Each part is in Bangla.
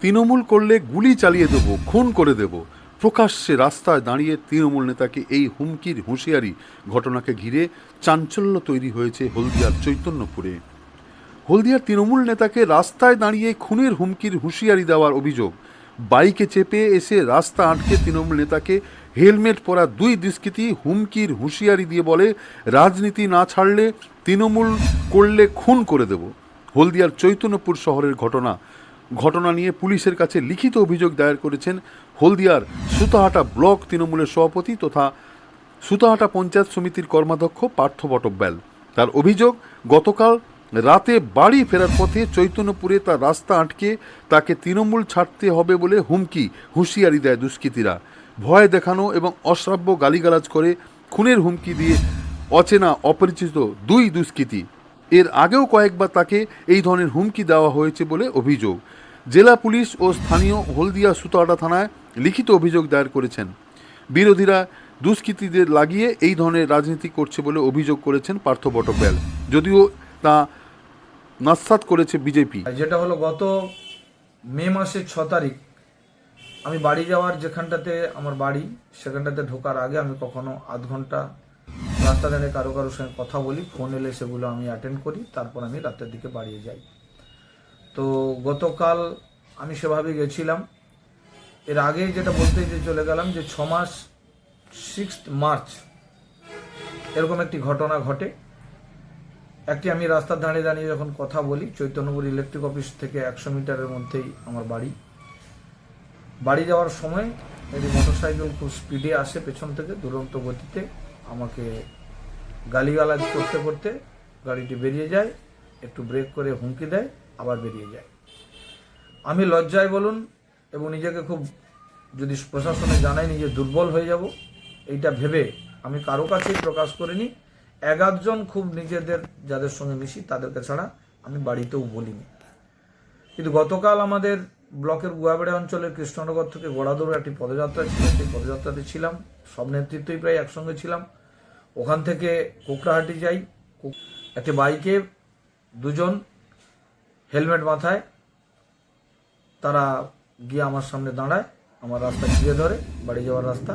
তৃণমূল করলে গুলি চালিয়ে দেব, খুন করে দেব। প্রকাশ্যে রাস্তায় দাঁড়িয়ে তৃণমূল নেতাকে এই হুমকির হুঁশিয়ারি ঘটনাকে ঘিরে চাঞ্চল্য তৈরি হয়েছে হলদিয়ার চৈতন্যপুরে। হলদিয়ার তৃণমূল নেতাকে রাস্তায় দাঁড়িয়ে খুনের হুমকির হুঁশিয়ারি দেওয়ার অভিযোগ। বাইকে চেপে এসে রাস্তা আটকে তৃণমূল নেতাকে হেলমেট পরা দুই দুষ্কৃতী হুমকির হুঁশিয়ারি দিয়ে বলে, রাজনীতি না ছাড়লে তৃণমূল করলে খুন করে দেব। হলদিয়ার চৈতন্যপুর শহরের ঘটনা ঘটনা নিয়ে পুলিশের কাছে লিখিত অভিযোগ দায়ের করেছেন হলদিয়ার সুতাহাটা ব্লক তৃণমূলের সভাপতি তথা সুতাহাটা পঞ্চায়েত সমিতির কর্মাধ্যক্ষ পার্থ বটব্যাল। তার অভিযোগ, গতকাল রাতে বাড়ি ফেরার পথে চৈতন্যপুরে তার রাস্তা আটকে তাকে তৃণমূল ছাড়তে হবে বলে হুমকি, হুঁশিয়ারি দেয় দুষ্কৃতীরা। ভয় দেখানো এবং অশ্রাব্য গালিগালাজ করে খুনের হুমকি দিয়ে অচেনা, অপরিচিত দুই দুষ্কৃতী। এর আগেও কয়েকবার তাকে এই ধরনের হুমকি দেওয়া হয়েছে বলে অভিযোগ। জেলা পুলিশ ও স্থানীয় হলদিয়া সুতাহাটা থানায় লিখিত অভিযোগ দায়ের করেছেন। বিরোধীরা দুষ্কৃতীদের লাগিয়ে এই ধরনের রাজনীতি করছে বলে অভিযোগ করেছেন পার্থ বটব্যাল। যদিও তা নস্বাত করেছে বিজেপি। যেটা হলো গত মে মাসের ছ তারিখ, আমি বাড়ি যাওয়ার যেখানটাতে আমার বাড়ি, সেখানটাতে ঢোকার আগে আমি কখনো আধ ঘণ্টা রাস্তা দাঁড়িয়ে কারও কারোর সঙ্গে কথা বলি ফোন এলে সেগুলো আমি অ্যাটেন্ড করি, তারপর আমি রাতের দিকে বাড়িয়ে যাই। তো গতকাল আমি সেভাবে গেছিলাম। এর আগে যেটা বলতে যে চলে গেলাম যে ছ মাস সিক্স মার্চ এরকম একটি ঘটনা ঘটে। একটি আমি রাস্তার দাঁড়িয়ে দাঁড়িয়ে যখন কথা বলি, চৈতন্যপুর ইলেকট্রিক অফিস থেকে একশো মিটারের মধ্যেই আমার বাড়ি। বাড়ি যাওয়ার সময় একটি মোটরসাইকেল খুব স্পিডে আসে পেছন থেকে, দুরন্ত গতিতে আমাকে গালিগালাজ করতে করতে গাড়িটি বেরিয়ে যায়, একটু ব্রেক করে হুমকি দেয়, আবার বেরিয়ে যায়। আমি লজ্জায় বলুন এবং নিজেকে খুব যদি প্রশাসনে জানাই নিজে দুর্বল হয়ে যাব, এইটা ভেবে আমি কারও কাছেই প্রকাশ করিনি। এগারোজন খুব নিজেদের যাদের সঙ্গে মিশি তাদেরকে ছাড়া আমি বাড়িতেও বলিনি। কিন্তু গতকাল আমাদের ব্লকের গুয়াবেড়া অঞ্চলের কৃষ্ণনগর থেকে গোড়াদৌড় একটি পদযাত্রা ছিল, সেই পদযাত্রাতে ছিলাম। সব নেতৃত্বই প্রায় একসঙ্গে ছিলাম। ওখান থেকে কোকড়াহাটি যাই একটি বাইকে দুজন হেলমেট মাথায়, তারা গিয়ে আমার সামনে দাঁড়ায়, আমার রাস্তা ঘিরে ধরে, বাড়ি যাওয়ার রাস্তা।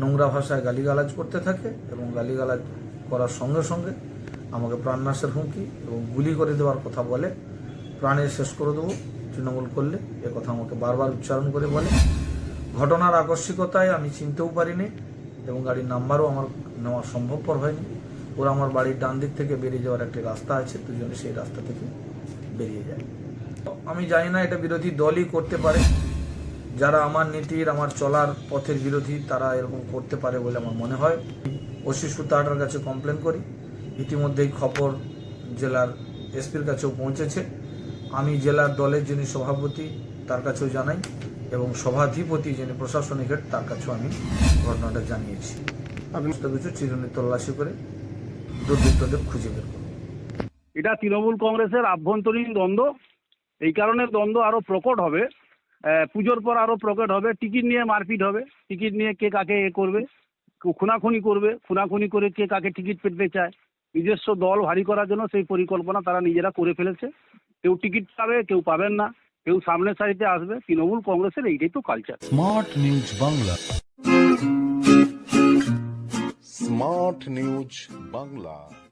নোংরা ভাষায় গালিগালাজ করতে থাকে এবং গালিগালাজ করার সঙ্গে সঙ্গে আমাকে প্রাণনাশের হুমকি এবং গুলি করে দেওয়ার কথা বলে, প্রাণে শেষ করে দেবো, তৃণমূল করলে, এ কথা আমাকে বারবার উচ্চারণ করে বলে। ঘটনার আকস্মিকতায় আমি চিনতেও পারিনি এবং গাড়ির নাম্বারও আমার নেওয়া সম্ভবপর হয়নি। ওরা আমার বাড়ির ডান দিক থেকে বেরিয়ে যাওয়ার একটা রাস্তা আছে, দুজনে সেই রাস্তা থেকে বেরিয়ে যায়। আমি জানি না এটা বিরোধী দলই করতে পারে। যারা আমার নীতির, আমার চলার পথের বিরোধী, তারা এরকম করতে পারে বলে আমার মনে হয়। ওসি সুতাহাটার কাছে কমপ্লেন করি। ইতিমধ্যেই খবর জেলার এসপির কাছেও পৌঁছেছে। আমি জেলার দলের যিনি সভাপতি, তার কাছেও জানাই এবং সভাধিপতি যিনি প্রশাসনিক হেড তার কাছেও আমি ঘটনাটা জানিয়েছি। সমস্ত কিছু চিরুনি তল্লাশি করে দুর্বৃত্তদের খুঁজে বের এটা তৃণমূল কংগ্রেসের আভ্যন্তরীণ দ্বন্দ্ব। এই কারণে দ্বন্দ্ব আরও প্রকট হবে। পুজোর পর আরও প্রকট হবে। টিকিট নিয়ে মারপিট হবে। টিকিট নিয়ে কে কাকে এ করবে কেউ খুনাখুনি করবে। খুনাখুনি করে কে কাকে টিকিট পেতে চায়। নিজস্ব দল ভারী করার জন্য সেই পরিকল্পনা তারা নিজেরা করে ফেলেছে। কেউ টিকিট পাবে কেউ পাবেন না। কেউ সামনের সারিতে আসবে। তৃণমূল কংগ্রেসের এইটাই তো culture smart news Bangla smart news Bangla.